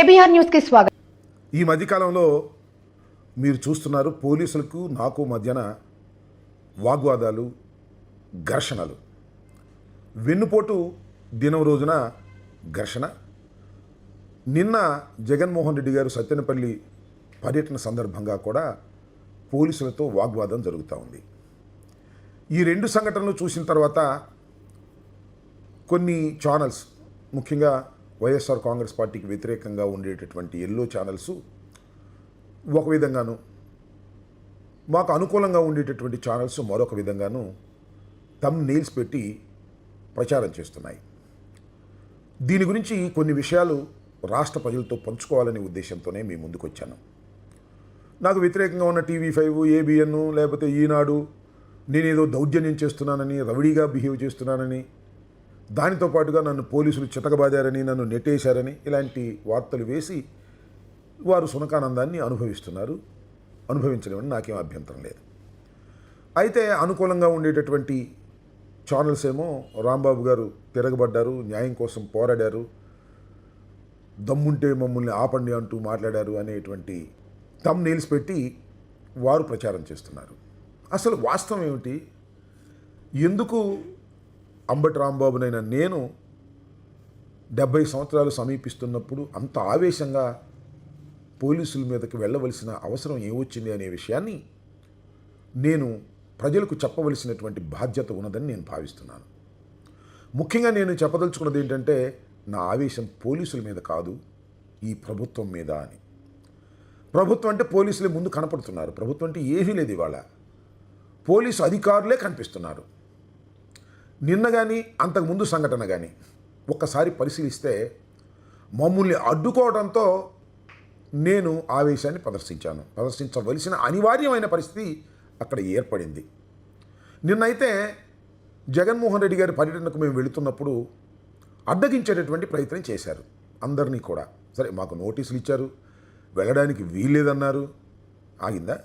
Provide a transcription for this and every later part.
KBR న్యూస్కి స్వాగతం. ఈ మధ్యకాలంలో మీరు చూస్తున్నారు పోలీసులకు నాకు మధ్యన వాగ్వాదాలు ఘర్షణలు. వెన్నుపోటు దినం రోజున ఘర్షణ. నిన్న జగన్మోహన్ రెడ్డి గారు సత్యనపల్లి పర్యటన సందర్భంగా కూడా పోలీసులతో వాగ్వాదం జరుగుతూ ఉంది. ఈ రెండు సంఘటనలు చూసిన తర్వాత కొన్ని ఛానల్స్ ముఖ్యంగా వైఎస్ఆర్ కాంగ్రెస్ పార్టీకి వ్యతిరేకంగా ఉండేటటువంటి ఎల్లో ఛానల్స్ ఒక విధంగాను మాకు అనుకూలంగా ఉండేటటువంటి ఛానల్స్ మరొక విధంగాను తమ్ నీల్స్ పెట్టి ప్రచారం చేస్తున్నాయి. దీని గురించి కొన్ని విషయాలు రాష్ట్ర ప్రజలతో పంచుకోవాలనే ఉద్దేశంతోనే మీ ముందుకు వచ్చాను. నాకు వ్యతిరేకంగా ఉన్న టీవీ ఫైవ్ ఏబిఎన్ లేకపోతే ఈనాడు నేనేదో దౌర్జన్యం చేస్తున్నానని రవిడీగా బిహేవ్ చేస్తున్నానని దానితో పాటుగా నన్ను పోలీసులు చితకబాదారని నన్ను నెట్టేశారని ఇలాంటి వార్తలు వేసి వారు సునకానందాన్ని అనుభవిస్తున్నారు. అనుభవించడం నాకేం అభ్యంతరం లేదు. అయితే అనుకూలంగా ఉండేటటువంటి ఛానల్స్ ఏమో రాంబాబు గారు తిరగబడ్డారు న్యాయం కోసం పోరాడారు దమ్ముంటే మమ్మల్ని ఆపండి అంటూ మాట్లాడారు అనేటువంటి తమ్ నీల్స్ పెట్టి వారు ప్రచారం చేస్తున్నారు. అసలు వాస్తవం ఏమిటి? ఎందుకు అంబటి రాంబాబునైన నేను డెబ్భై సంవత్సరాలు సమీపిస్తున్నప్పుడు అంత ఆవేశంగా పోలీసుల మీదకి వెళ్ళవలసిన అవసరం ఏమొచ్చింది అనే విషయాన్ని నేను ప్రజలకు చెప్పవలసినటువంటి బాధ్యత ఉన్నదని నేను భావిస్తున్నాను. ముఖ్యంగా నేను చెప్పదలుచుకున్నది ఏంటంటే నా ఆవేశం పోలీసుల మీద కాదు ఈ ప్రభుత్వం మీద అని. ప్రభుత్వం అంటే పోలీసులే ముందు కనపడుతున్నారు. ప్రభుత్వం అంటే ఏమీ లేదు ఇవాళ. పోలీసు అధికారులే కనిపిస్తున్నారు. నిన్న కానీ అంతకుముందు సంఘటన కానీ ఒక్కసారి పరిశీలిస్తే మమ్మల్ని అడ్డుకోవడంతో నేను ఆవేశాన్ని ప్రదర్శించాను. ప్రదర్శించవలసిన అనివార్యమైన పరిస్థితి అక్కడ ఏర్పడింది. నిన్నైతే జగన్మోహన్ రెడ్డి గారి పర్యటనకు మేము వెళుతున్నప్పుడు అడ్డగించేటటువంటి ప్రయత్నం చేశారు అందరినీ కూడా. సరే మాకు నోటీసులు ఇచ్చారు. వెళ్ళడానికి వీల్లేదన్నారు. ఆగిందా?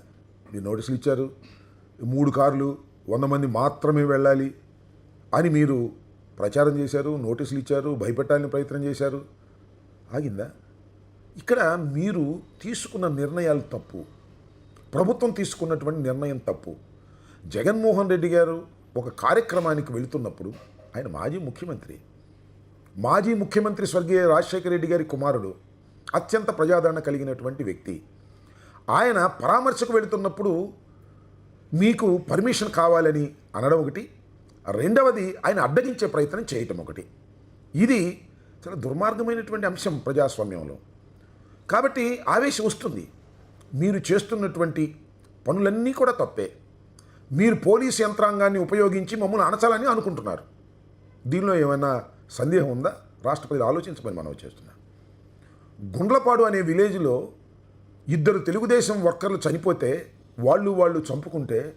మీరు నోటీసులు ఇచ్చారు. మూడు కార్లు వంద మంది మాత్రమే వెళ్ళాలి. అని మీరు ప్రచారం చేశారు నోటీసులు ఇచ్చారు భయపెట్టాలని ప్రయత్నం చేశారు. ఆగిందా? ఇక్కడ మీరు తీసుకున్న నిర్ణయాలు తప్పు. ప్రభుత్వం తీసుకున్నటువంటి నిర్ణయం తప్పు. జగన్మోహన్ రెడ్డి గారు ఒక కార్యక్రమానికి వెళుతున్నప్పుడు ఆయన మాజీ ముఖ్యమంత్రి. మాజీ ముఖ్యమంత్రి స్వర్గీయ రాజశేఖర రెడ్డి గారి కుమారుడు అత్యంత ప్రజాదరణ కలిగినటువంటి వ్యక్తి. ఆయన పరామర్శకు వెళుతున్నప్పుడు మీకు పర్మిషన్ కావాలని అనడం ఒకటి. రెండవది ఆయన అడ్డగించే ప్రయత్నం చేయటం ఒకటి. ఇది చాలా దుర్మార్గమైనటువంటి అంశం ప్రజాస్వామ్యంలో. కాబట్టి ఆవేశం వస్తుంది. మీరు చేస్తున్నటువంటి పనులన్నీ కూడా తప్పే. మీరు పోలీస్ యంత్రాంగాన్ని ఉపయోగించి మమ్మల్ని అణచాలని అనుకుంటున్నారు. దీనిలో ఏమైనా సందేహం ఉందా? రాష్ట్రపతి ఆలోచించమని మనం చేస్తున్నాం. గుండ్లపాడు అనే విలేజ్లో ఇద్దరు తెలుగుదేశం వర్కర్లు చనిపోతే వాళ్ళు వాళ్ళు చంపుకుంటే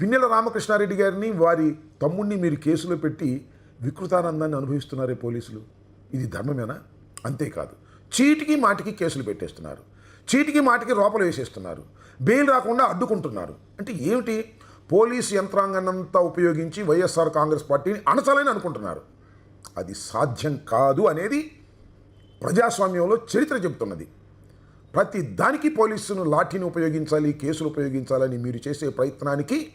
పిన్నెల రామకృష్ణారెడ్డి గారిని వారి తమ్ముడిని మీరు కేసులో పెట్టి వికృతానందాన్ని అనుభవిస్తున్నారే పోలీసులు. ఇది ధర్మమేనా? అంతేకాదు. చీటికి మాటికి కేసులు పెట్టేస్తున్నారు. చీటికి మాటికి లోపల వేసేస్తున్నారు. బెయిల్ రాకుండా అడ్డుకుంటున్నారు. అంటే ఏమిటి? పోలీసు యంత్రాంగాన్నంతా ఉపయోగించి వైఎస్ఆర్ కాంగ్రెస్ పార్టీని అణచాలని అనుకుంటున్నారు. అది సాధ్యం కాదు అనేది ప్రజాస్వామ్యంలో చరిత్ర చెబుతున్నది. ప్రతి దానికి పోలీసును లాఠీని ఉపయోగించాలి కేసులు ఉపయోగించాలని మీరు చేసే ప్రయత్నానికి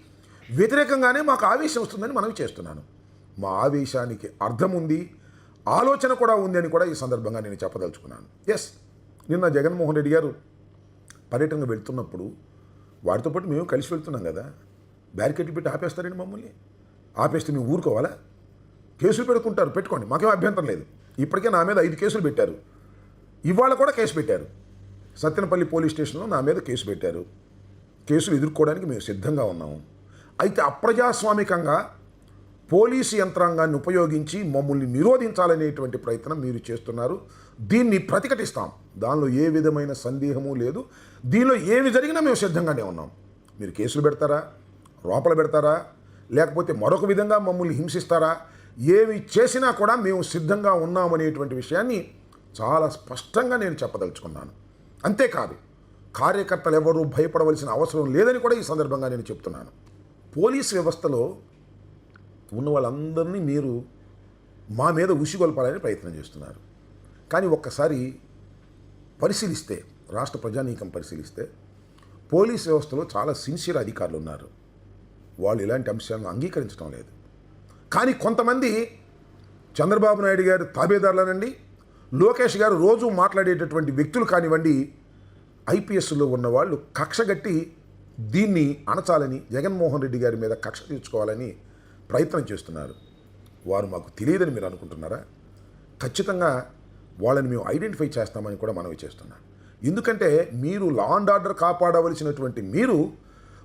వ్యతిరేకంగానే మాకు ఆవేశం వస్తుందని మనవి చేస్తున్నాను. మా ఆవేశానికి అర్థం ఉంది ఆలోచన కూడా ఉంది అని కూడా ఈ సందర్భంగా నేను చెప్పదలుచుకున్నాను. ఎస్ నిన్న జగన్మోహన్ రెడ్డి గారు పర్యటన వెళ్తున్నప్పుడు వారితో పాటు మేము కలిసి వెళ్తున్నాం కదా. బ్యారికేడ్ పెట్టి ఆపేస్తారండి మమ్మల్ని. ఆపేస్తే మేము ఊరుకోవాలా? కేసులు పెడుకుంటారు పెట్టుకోండి. మాకేం అభ్యంతరం లేదు. ఇప్పటికే నా మీద ఐదు కేసులు పెట్టారు. ఇవాళ కూడా కేసు పెట్టారు. సత్యనపల్లి పోలీస్ స్టేషన్లో నా మీద కేసు పెట్టారు. కేసులు ఎదుర్కోవడానికి మేము సిద్ధంగా ఉన్నాము. అయితే అప్రజాస్వామికంగా పోలీసు యంత్రాంగాన్ని ఉపయోగించి మమ్మల్ని నిరోధించాలనేటువంటి ప్రయత్నం మీరు చేస్తున్నారు. దీన్ని ప్రతిఘటిస్తాం. దానిలో ఏ విధమైన సందేహము లేదు. దీనిలో ఏమి జరిగినా మేము సిద్ధంగానే ఉన్నాం. మీరు కేసులు పెడతారా? లోపల పెడతారా? లేకపోతే మరొక విధంగా మమ్మల్ని హింసిస్తారా? ఏమి చేసినా కూడా మేము సిద్ధంగా ఉన్నామనేటువంటి విషయాన్ని చాలా స్పష్టంగా నేను చెప్పదలుచుకున్నాను. అంతేకాదు కార్యకర్తలు ఎవరూ భయపడవలసిన అవసరం లేదని కూడా ఈ సందర్భంగా నేను చెప్తున్నాను. పోలీస్ వ్యవస్థలో ఉన్న వాళ్ళందరినీ మీరు మా మీద ఉసిగొల్పాలని ప్రయత్నం చేస్తున్నారు. కానీ ఒక్కసారి పరిశీలిస్తే రాష్ట్ర ప్రజానీకం పరిశీలిస్తే పోలీస్ వ్యవస్థలో చాలా సిన్సియర్ అధికారులు ఉన్నారు. వాళ్ళు ఇలాంటి అంశాలను అంగీకరించడం లేదు. కానీ కొంతమంది చంద్రబాబు నాయుడు గారు తాబేదారులనండి లోకేష్ గారు రోజు మాట్లాడేటటువంటి వ్యక్తులు కానివ్వండి ఐపీఎస్లో ఉన్న వాళ్ళు కక్షగట్టి దీన్ని అణచాలని జగన్మోహన్ రెడ్డి గారి మీద కక్ష తీర్చుకోవాలని ప్రయత్నం చేస్తున్నారు. వారు మాకు తెలియదని మీరు అనుకుంటున్నారా? ఖచ్చితంగా వాళ్ళని మేము ఐడెంటిఫై చేస్తామని కూడా మనవి చేస్తున్నాం. ఎందుకంటే మీరు లా అండ్ ఆర్డర్ కాపాడవలసినటువంటి మీరు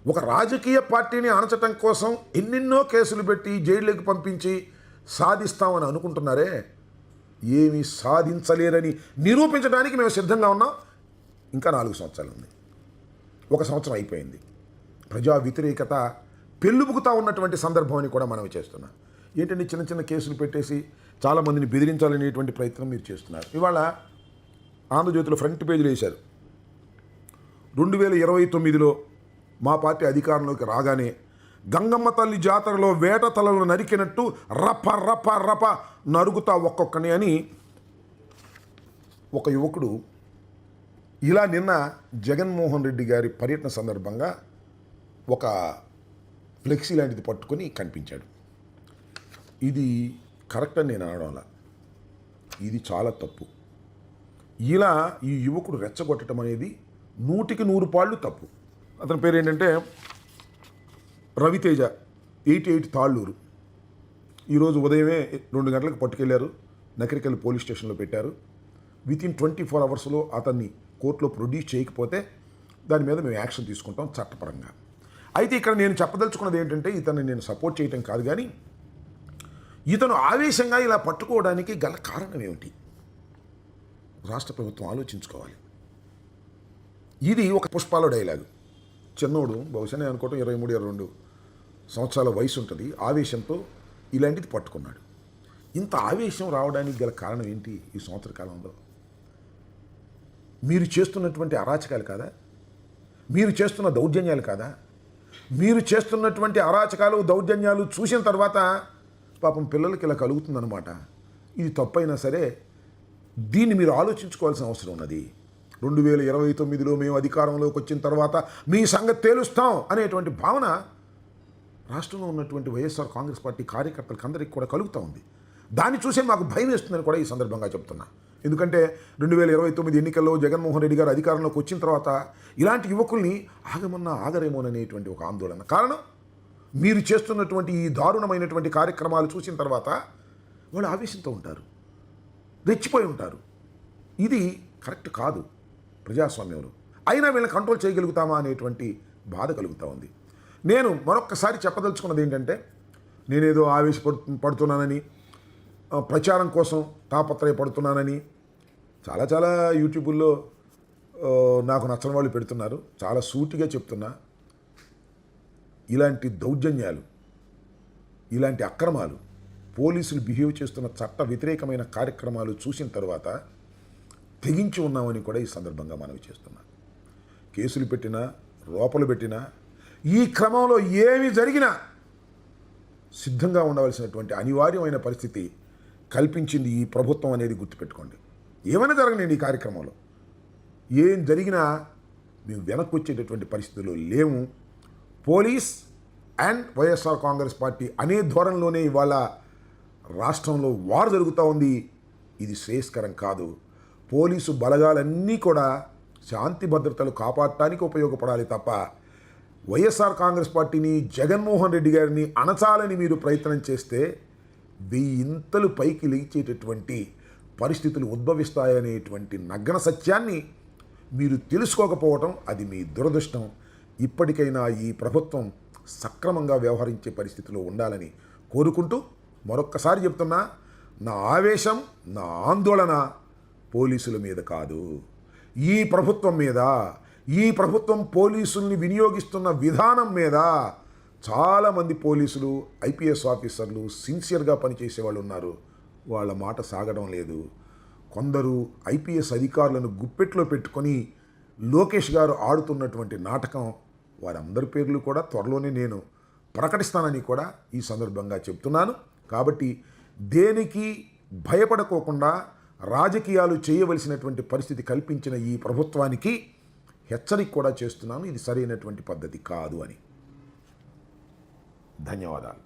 ఒక రాజకీయ పార్టీని అణచటం కోసం ఎన్నెన్నో కేసులు పెట్టి జైళ్ళకి పంపించి సాధిస్తామని అనుకుంటున్నారే? ఏమీ సాధించలేరని నిరూపించడానికి మేము సిద్ధంగా ఉన్నాం. ఇంకా నాలుగు సంవత్సరాలు ఉంది. ఒక సంవత్సరం అయిపోయింది. ప్రజా వ్యతిరేకత పెళ్ళుబుకుతా ఉన్నటువంటి సందర్భం అని కూడా మనం చేస్తున్నాం. ఏంటంటే చిన్న చిన్న కేసులు పెట్టేసి చాలామందిని బెదిరించాలనేటువంటి ప్రయత్నం మీరు చేస్తున్నారు. ఇవాళ ఆంధ్రజ్యోతిలో ఫ్రంట్ పేజీలు వేశారు. రెండు వేల ఇరవై తొమ్మిదిలో మా పార్టీ అధికారంలోకి రాగానే గంగమ్మ తల్లి జాతరలో వేట తలలు నరికినట్టు రప రప రప నరుగుతా ఒక్కొక్కని అని ఒక యువకుడు ఇలా నిన్న జగన్మోహన్ రెడ్డి గారి పర్యటన సందర్భంగా ఒక ఫ్లెక్సీ లాంటిది పట్టుకొని కనిపించాడు. ఇది కరెక్ట్ అని నేను అనడంలా ఇది చాలా తప్పు. ఇలా ఈ యువకుడు రెచ్చగొట్టడం అనేది నూటికి నూరు పాళ్ళు తప్పు. అతని పేరు ఏంటంటే రవితేజ ఎయిటీ ఎయిట్ తాళ్ళూరు. ఈరోజు ఉదయమే రెండు గంటలకు పట్టుకెళ్ళారు. నకరికల్ పోలీస్ స్టేషన్లో పెట్టారు. విత్ ఇన్ ట్వంటీ ఫోర్ అవర్స్లో అతన్ని కోర్టులో ప్రొడ్యూస్ చేయకపోతే దాని మీద మేము యాక్షన్ తీసుకుంటాం చట్టపరంగా. అయితే ఇక్కడ నేను చెప్పదలుచుకున్నది ఏంటంటే ఇతన్ని నేను సపోర్ట్ చేయటం కాదు కానీ ఇతను ఆవేశంగా ఇలా పట్టుకోవడానికి గల కారణం ఏమిటి? రాష్ట్ర ప్రభుత్వం ఆలోచించుకోవాలి. ఇది ఒక పుష్పాల డైలాగు. చిన్నోడు బహుశా నేను అనుకోవటం ఇరవై మూడు ఇరవై రెండు సంవత్సరాల వయసు ఉంటుంది ఆవేశంతో ఇలాంటిది పట్టుకున్నాడు. ఇంత ఆవేశం రావడానికి గల కారణం ఏంటి ఈ సంవత్సర కాలంలో? మీరు చేస్తున్నటువంటి అరాచకాలు కాదా? మీరు చేస్తున్న దౌర్జన్యాలు కాదా? మీరు చేస్తున్నటువంటి అరాచకాలు దౌర్జన్యాలు చూసిన తర్వాత పాపం పిల్లలకి ఇలా కలుగుతుందనమాట ఇది తప్పైనా సరే దీన్ని మీరు ఆలోచించుకోవాల్సిన అవసరం ఉన్నది. రెండు వేల ఇరవై తొమ్మిదిలో మేము అధికారంలోకి వచ్చిన తర్వాత మీ సంగతి తేలుస్తాం అనేటువంటి భావన రాష్ట్రంలో ఉన్నటువంటి వైఎస్ఆర్ కాంగ్రెస్ పార్టీ కార్యకర్తలకు అందరికీ కూడా కలుగుతూ ఉంది. దాన్ని చూసే మాకు భయం వేస్తుందని కూడా ఈ సందర్భంగా చెప్తున్నా. ఎందుకంటే రెండు వేల ఇరవై తొమ్మిది ఎన్నికల్లో జగన్మోహన్ రెడ్డి గారు అధికారంలోకి వచ్చిన తర్వాత ఇలాంటి యువకుల్ని ఆగమన్నా ఆగరేమోననేటువంటి ఒక ఆందోళన. కారణం? మీరు చేస్తున్నటువంటి ఈ దారుణమైనటువంటి కార్యక్రమాలు చూసిన తర్వాత వాళ్ళు ఆవేశంతో ఉంటారు. రెచ్చిపోయి ఉంటారు. ఇది కరెక్ట్ కాదు ప్రజాస్వామ్యంలో. అయినా వీళ్ళని కంట్రోల్ చేయగలుగుతామా అనేటువంటి బాధ కలుగుతూ ఉంది. నేను మరొక్కసారి చెప్పదలుచుకున్నది ఏంటంటే నేనేదో ఆవేశపడు పడుతున్నానని ప్రచారం కోసం తాపత్రయపడుతున్నానని చాలా చాలా యూట్యూబుల్లో నాకు నచ్చని వాళ్ళు పెడుతున్నారు. చాలా సూటిగా చెప్తున్నా. ఇలాంటి దౌర్జన్యాలు ఇలాంటి అక్రమాలు పోలీసులు బిహేవ్ చేస్తున్న చట్ట వ్యతిరేకమైన కార్యక్రమాలు చూసిన తర్వాత తెగించి ఉన్నామని కూడా ఈ సందర్భంగా మనవి చేస్తున్నా. కేసులు పెట్టినా రోపలు పెట్టినా ఈ క్రమంలో ఏమి జరిగినా సిద్ధంగా ఉండవలసినటువంటి అనివార్యమైన పరిస్థితి కల్పించింది ఈ ప్రభుత్వం అనేది గుర్తుపెట్టుకోండి. ఏమైనా జరగనండి ఈ కార్యక్రమంలో. ఏం జరిగినా మేము వెనక్కి వచ్చేటటువంటి పరిస్థితుల్లో లేము. Police and YSR Congress party అనే ధోరణిలోనే ఇవాళ రాష్ట్రంలో వార్ జరుగుతూ ఉంది. ఇది శ్రేయస్కరం కాదు. పోలీసు బలగాలన్నీ కూడా శాంతి భద్రతలు కాపాడటానికి ఉపయోగపడాలి తప్ప వైఎస్ఆర్ కాంగ్రెస్ పార్టీని జగన్మోహన్ రెడ్డి గారిని అణచాలని మీరు ప్రయత్నం చేస్తే వెయ్యి ఇంతలు పైకి లేచేటటువంటి పరిస్థితులు ఉద్భవిస్తాయనేటువంటి నగ్న సత్యాన్ని మీరు తెలుసుకోకపోవటం అది మీ దురదృష్టం. ఇప్పటికైనా ఈ ప్రభుత్వం సక్రమంగా వ్యవహరించే పరిస్థితిలో ఉండాలని కోరుకుంటూ మరొక్కసారి చెప్తున్నా నా ఆవేశం నా ఆందోళన పోలీసుల మీద కాదు. ఈ ప్రభుత్వం మీద ఈ ప్రభుత్వం పోలీసుల్ని వినియోగిస్తున్న విధానం మీద చాలామంది పోలీసులు ఐపీఎస్ ఆఫీసర్లు సిన్సియర్గా పనిచేసే వాళ్ళు ఉన్నారు. వాళ్ళ మాట సాగడం లేదు. కొందరు ఐపీఎస్ అధికారులను గుప్పెట్లో పెట్టుకొని లోకేష్ గారు ఆడుతున్నటువంటి నాటకం వారందరి పేర్లు కూడా త్వరలోనే నేను ప్రకటిస్తానని కూడా ఈ సందర్భంగా చెప్తున్నాను. కాబట్టి దేనికి భయపడకోకుండా రాజకీయాలు చేయవలసినటువంటి పరిస్థితి కల్పించిన ఈ ప్రభుత్వానికి హెచ్చరిక కూడా చేస్తున్నాను. ఇది సరైనటువంటి పద్ధతి కాదు అని. ధన్యవాదాలు.